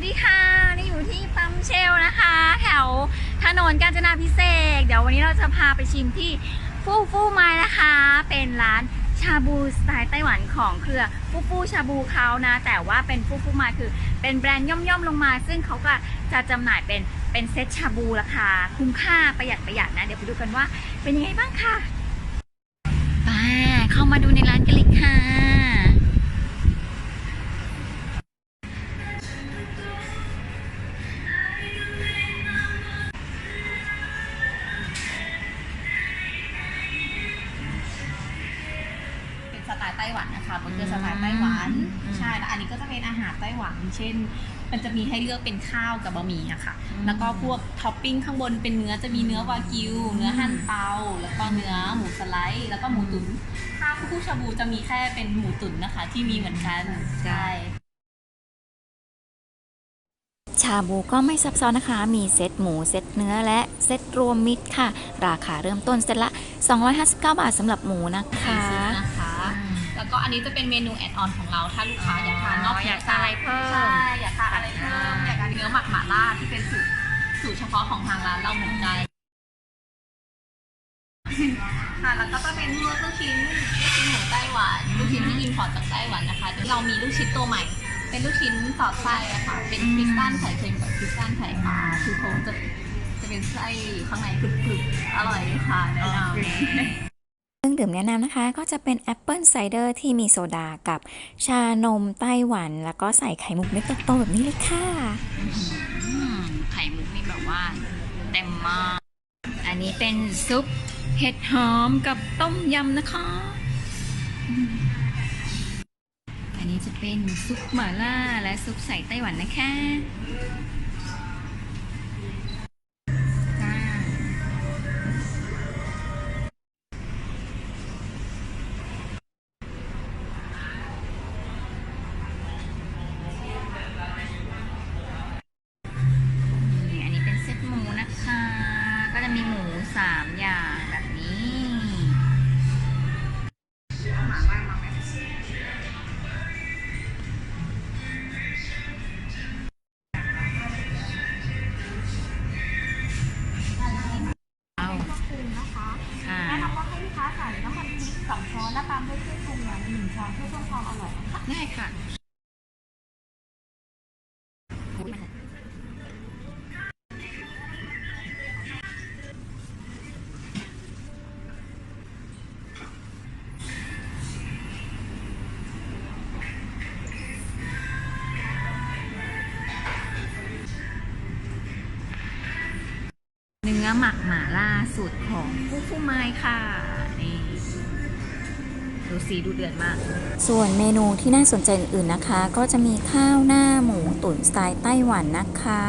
วัสดีค่ะ นี่อยู่ที่ปั๊มเชลนะคะ แถวถนนกาญจนาพิเศษกเดี๋ยววันนี้เราจะพาไปชิมที่ฟู่ฟู่ไม้นะคะ เป็นร้านชาบูสไตล์ไต้หวันของเครือฟู่ฟู่ชาบูเขานะ แต่ว่าเป็นฟู่ฟู่ไม้คือเป็นแบรนด์ย่อมๆลงมา ซึ่งเขาก็จะจำหน่ายเป็นเป็นเซ็ตชาบูราคาคุ้มค่าประหยัดประหยัดนะ เดี๋ยวไปดูกันว่าเป็นยังไงบ้างค่ะ ไปเข้ามาดูในร้านกันเลยค่ะ ล์ไต้หวันนะคะมันคือสไตล์ไต้หวันอืมใช่แล้วอันนี้ก็จะเป็นอาหารไต้หวัน เช่น มันจะมีให้เลือกเป็นข้าวกับบะหมี่อะค่ะอืมแล้วก็พวกท็อปปิ้งข้างบนเป็นเนื้อจะมีเนื้อวากิว เนื้อหั่นเตา แล้วก็เนื้อหมูสไลด์ แล้วก็หมูตุ๋นถ้าคู่ชาบูจะมีแค่เป็นหมูตุ๋นนะคะ ที่มีเหมือนกันใช่ชาบูก็ไม่ซับซ้อนนะคะ มีเซตหมูเซตเนื้อและเซตรวมมิตรค่ะ ราคาเริ่มต้นเซตละ 259 บาทสำหรับหมูนะคะนะคะ แล้วก็อันนี้จะเป็นเมนูแอดออนของเราถ้าลูกค้าอยากทานนอกอยากทานอะไรเพิ่มใช่อยากทานอะไรเพิ่มอยากทานเนื้อหมักหม่าล่าที่เป็นสูตรสูตรเฉพาะของทางร้านเราเหมือนกันค่ะแล้วก็จะเป็นพวกลูกชิ้นลูกชิ้นหมูไต้หวันลูกชิ้นที่อินพอร์ตจากไต้หวันนะคะเรามีลูกชิ้นตัวใหม่ เป็นลูกชิ้นสอดไส้อะค่ะเป็นคริสตัลไข่เค็มกับคริสตัลไข่ปลาคือเขาจะจะเป็นไส้ข้างในกรึบๆอร่อยค่ะแนะนำเค รื่องดื่มแนะนำนะคะ ก็จะเป็นแอปเปิลไซเดอร์ที่มีโซดากับชานมไต้หวัน แล้วก็ใส่ไข่มุกเม็ดโตๆแบบนี้เลยค่ะ ไข่มุกนี่แบบว่าเต็มมาก อันนี้เป็นซุปเห็ดหอมกับต้มยำนะคะ อันนี้จะเป็นซุปหม่าล่าและซุปใส่ไต้หวันนะคะามด้วยเครื่องปรุงอย่างหนึ่งช้อนเพื่อเพิ่มความอร่อยนะคะได้ค่ะเนื้อหมักหม่าล่าสูตรของฟูฟูไมค่ะ ดูสีดูเดือดมาก ส่วนเมนูที่น่าสนใจอื่นๆนะคะ ก็จะมีข้าวหน้าหมูตุ๋นสไตล์ไต้หวันนะคะ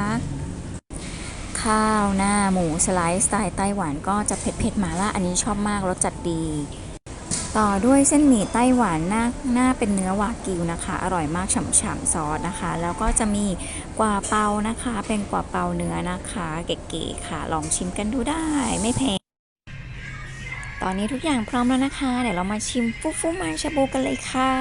ข้าวหน้าหมูสไลด์สไตล์ไต้หวันก็จะเผ็ดเผ็ดๆมาล่าอันนี้ชอบมากรสจัดดี ต่อด้วยเส้นหมี่ไต้หวันหน้าหน้าเป็นเนื้อวากิวนะคะ อร่อยมากฉ่ำๆซอสนะคะ แล้วก็จะมีกวาเปานะคะ เป็นกวาเปาเนื้อนะคะ เก๋ๆค่ะ ลองชิมกันดูได้ไม่แพง ตอนนี้ทุกอย่างพร้อมแล้วนะคะ เดี๋ยวเรามาชิมฟูฟูมันชาบูกันเลยค่ะ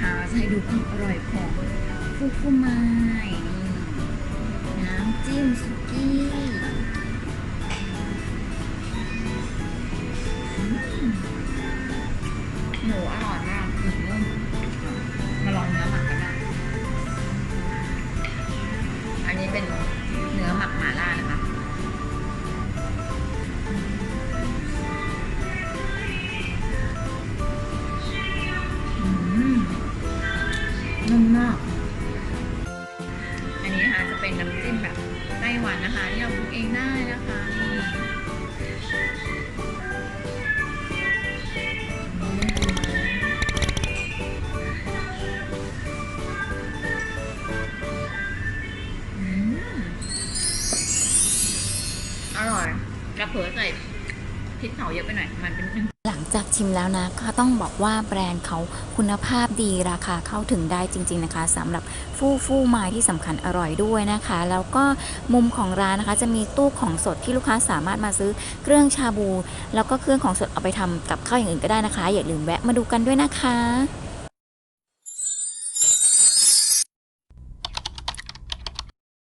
นะคะจะให้ดูความอร่อยของฟูฟูไม้น้ำจิ้มสุกี้หนูอร่อยมา็นน้ำจิ้มแบบไต้หวันนะคะที่เราปรุงเองได้นะคะนี่อร่อยกระเพือใส่ พริกเผาเยอะไปหน่อยมันเป็นหนึ่งหลังจากชิมแล้วนะก็ต้องบอกว่าแบรนด์เขาคุณภาพดีราคาเข้าถึงได้จริง ๆนะคะสำหรับฟู่ฟู่ไม้ที่สำคัญอร่อยด้วยนะคะ แล้วก็มุมของร้านนะคะ จะมีตู้ของสดที่ลูกค้าสามารถมาซื้อเครื่องชาบู แล้วก็เครื่องของสดเอาไปทำกับข้าวอย่างอื่นก็ได้นะคะ อย่าลืมแวะมาดูกันด้วยนะคะ